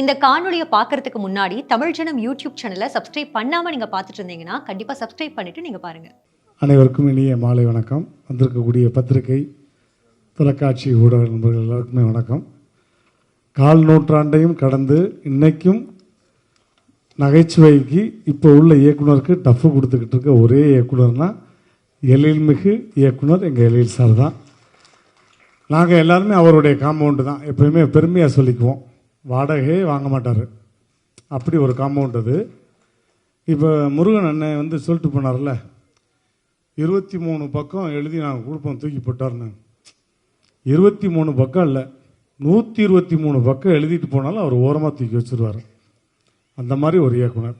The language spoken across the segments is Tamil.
இந்த காணொலியை பார்க்கறதுக்கு முன்னாடி தமிழ் ஜனம் யூடியூப் சேனலை சப்ஸ்கிரைப் பண்ணாமல் நீங்கள் பார்த்துட்டு இருந்தீங்கன்னா கண்டிப்பாக சப்ஸ்கிரைப் பண்ணிட்டு நீங்கள் பாருங்கள் அனைவருக்கும் இனிய மாலை வணக்கம். வந்திருக்கக்கூடிய பத்திரிகை தொலைக்காட்சி ஊடக நண்பர்கள் எல்லாருக்குமே வணக்கம். கால் நூற்றாண்டையும் கடந்து இன்றைக்கும் நகைச்சுவைக்கு இப்போ உள்ள இயக்குனருக்கு டஃப் கொடுத்துக்கிட்டு இருக்க ஒரே இயக்குனர்னா எழில்மிகு இயக்குனர் எங்கள் எழில் சார் தான். நாங்கள் எல்லாருமே அவருடைய காம்பவுண்டு தான். எப்பயுமே பெருமையாக சொல்லிக்குவோம். வாடகையே வாங்க மாட்டார். அப்படி ஒரு காம்பவுண்ட் அது. இப்போ முருகன் அண்ணன் வந்து சொல்லிட்டு போனார்ல இருபத்தி மூணு பக்கம் எழுதி நாங்கள் கொடுப்போம் தூக்கி போட்டார்னு இருபத்தி மூணு பக்கம் இல்லை நூற்றி இருபத்தி மூணு பக்கம் எழுதிட்டு போனாலும் அவர் ஓரமாக தூக்கி வச்சுருவார். அந்த மாதிரி ஒரு இயக்குனர்.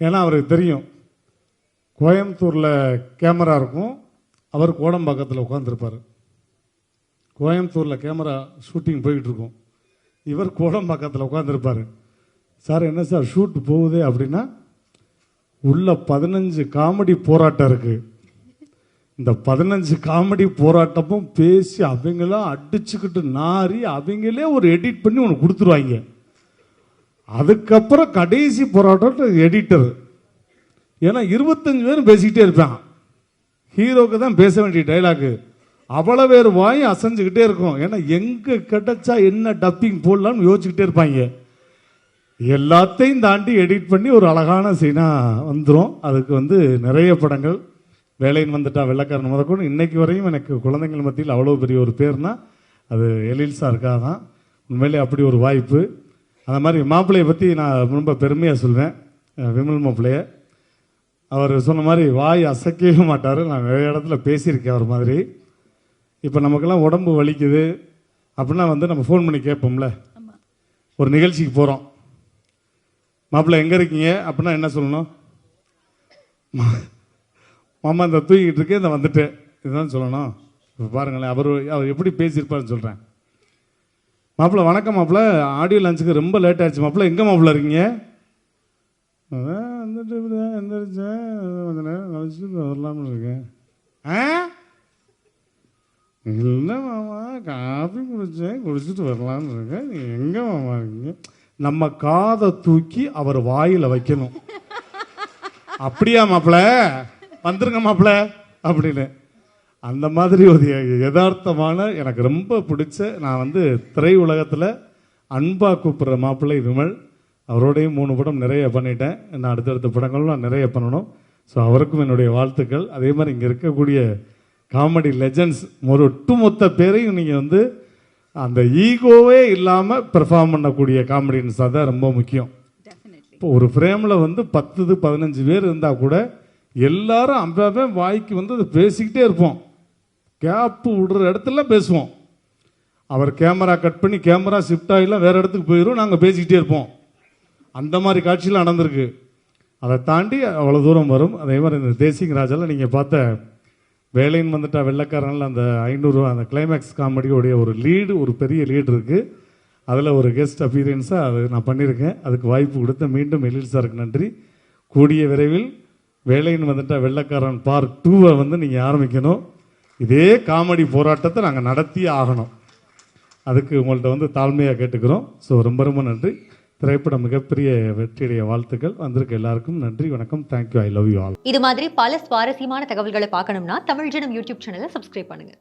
ஏன்னா அவருக்கு தெரியும் கோயம்புத்தூரில் கேமரா இருக்கும் அவர் கோடம்பாக்கத்தில் உட்காந்துருப்பார் கோயம்புத்தூரில் கேமரா ஷூட்டிங் போய்கிட்டு இருக்கும். இவர் கோடம்பாக்கத்தில் உட்காந்துருப்பார் சார் என்ன சார் ஷூட் போகுது? அப்படின்னா உள்ள பதினஞ்சு காமெடி போராட்டம் இருக்கு. இந்த பதினஞ்சு காமெடி போராட்டமும் பேசி அவங்களாம் அடிச்சுக்கிட்டு நாரி அவங்களே ஒரு எடிட் பண்ணி உனக்கு கொடுத்துருவாங்க. அதுக்கப்புறம் கடைசி போராட்டம் எடிட்டர் ஏன்னா இருபத்தஞ்சு பேரும் பேசிக்கிட்டே இருப்பான். ஹீரோக்கு தான் பேச வேண்டிய டைலாக்கு அவ்வளோ பேர் வாய் அசைஞ்சுக்கிட்டே இருக்கும். ஏன்னா எங்கே கிடைச்சா என்ன டப்பிங் போடலாம்னு யோசிச்சுக்கிட்டே இருப்பாங்க. எல்லாத்தையும் தாண்டி எடிட் பண்ணி ஒரு அழகான சீனாக வந்துடும் அதுக்கு வந்து நிறைய படங்கள். வேலைன்னு வந்துட்டா வெள்ளக்காரன் முதற்கொண்டு. இன்னைக்கு வரையும் எனக்கு குழந்தைங்கள் மத்தியில் அவ்வளோ பெரிய ஒரு பேர்னா அது எழில் சாருக்காக தான். உண்மையிலே அப்படி ஒரு வாய்ப்பு. அந்த மாதிரி மாப்பிள்ளையை பற்றி நான் ரொம்ப பெருமையாக சொல்வேன். விமல் மாப்பிள்ளைய. அவர் சொன்ன மாதிரி வாய் அசைக்கவே மாட்டார். நான் நிறைய இடத்துல பேசியிருக்கேன் அவர் மாதிரி. இப்போ நமக்கெல்லாம் உடம்பு வலிக்குது அப்படின்னா வந்து நம்ம ஃபோன் பண்ணி கேட்போம்ல. ஒரு நிகழ்ச்சிக்கு போகிறோம் மாப்பிள்ளை எங்கே இருக்கீங்க? அப்படின்னா என்ன சொல்லணும்? மாமா இந்த தூங்கிட்டு இருக்கேன் இந்த வந்துட்டேன். இதுதான் சொல்லணும். இப்போ பாருங்களேன் அவர் அவர் எப்படி பேசியிருப்பாருன்னு சொல்கிறேன் மாப்பிள்ளை வணக்கம் மாப்பிள்ளை. ஆடியோ லஞ்சுக்கு ரொம்ப லேட் ஆயிடுச்சு மாப்பிள்ளை எங்கே மாப்பிள்ளை இருக்கீங்க? வந்துட்டு எந்திரிச்சேன். கொஞ்ச நேரம் கழிச்சு வரலாம்னு இருக்கேன். ஆ? இல்லை மாமா காஃபி குடித்தேன் குடிச்சிட்டு வரலாம்னு இருக்கேன். நீ எங்கே மாமா இருக்கீங்க? நம்ம காதை தூக்கி அவர் வாயில் வைக்கணும். அப்படியா மாப்பிள? வந்துருங்க மாப்பிள அப்படின்னு. அந்த மாதிரி ஒரு யதார்த்தமான எனக்கு ரொம்ப பிடிச்ச நான் வந்து திரை உலகத்தில் அன்பா கூப்பிட்ற மாப்பிள்ளை விமல். அவரோடையும் மூணு படம் நிறைய பண்ணிட்டேன். நான் அடுத்தடுத்த படங்களும் நான் நிறைய பண்ணணும். ஸோ அவருக்கும் என்னுடைய வாழ்த்துக்கள். அதே மாதிரி இங்கே இருக்கக்கூடிய காமெடி லெஜண்ட்ஸ் ஒரு ஒட்டுமொத்த பேரையும் நீங்கள் வந்து அந்த ஈகோவே இல்லாமல் பெர்ஃபார்ம் பண்ணக்கூடிய காமெடியன்ஸ் தான் ரொம்ப முக்கியம். இப்போ ஒரு ஃப்ரேமில் வந்து பத்து பதினஞ்சு பேர் இருந்தால் கூட எல்லாரும் அப்பவே வாய்க்கு வந்து அதை பேசிக்கிட்டே இருப்போம். கேப்பு விடுற இடத்துல பேசுவோம். அவர் கேமரா கட் பண்ணி கேமரா ஷிஃப்ட் ஆகிலாம் வேற இடத்துக்கு போயிடும் நாங்கள் பேசிக்கிட்டே இருப்போம். அந்த மாதிரி காட்சியெலாம் நடந்திருக்கு. அதை தாண்டி அவ்வளோ தூரம் வரும். அதே மாதிரி இந்த தேசிங் ராஜாவில் நீங்கள் பார்த்த வேலைன்னு வந்துட்டா வெள்ளக்காரனில் அந்த ஐநூறுரூவா அந்த கிளைமேக்ஸ் காமெடியோடைய ஒரு லீடு ஒரு பெரிய லீடு இருக்குது அதில் ஒரு கெஸ்ட் அப்பீரியன்ஸாக அது நான் பண்ணியிருக்கேன் அதுக்கு வாய்ப்பு கொடுத்த மீண்டும் எழில் சாருக்கு நன்றி. கூடிய விரைவில் வேலைன்னு வந்துட்டா வெள்ளக்காரன் பார்ட் டூவை வந்து நீங்கள் ஆரம்பிக்கணும். இதே காமெடி போராட்டத்தை நாங்கள் நடத்தியே ஆகணும். அதுக்கு உங்கள்கிட்ட வந்து தாழ்மையாக கேட்டுக்கிறோம். ஸோ ரொம்ப ரொம்ப நன்றி. திரைப்படம் மிகப்பெரிய வெற்றியுடைய வாழ்த்துக்கள். வந்திருக்க எல்லாருக்கும் நன்றி வணக்கம். Thank you I love you all இது மாதிரி பல சுவாரஸ்யமான தகவல்களை பார்க்கணும்னா தமிழ் ஜனம் யூடியூப் சேனலை சப்ஸ்கிரைப் பண்ணுங்க.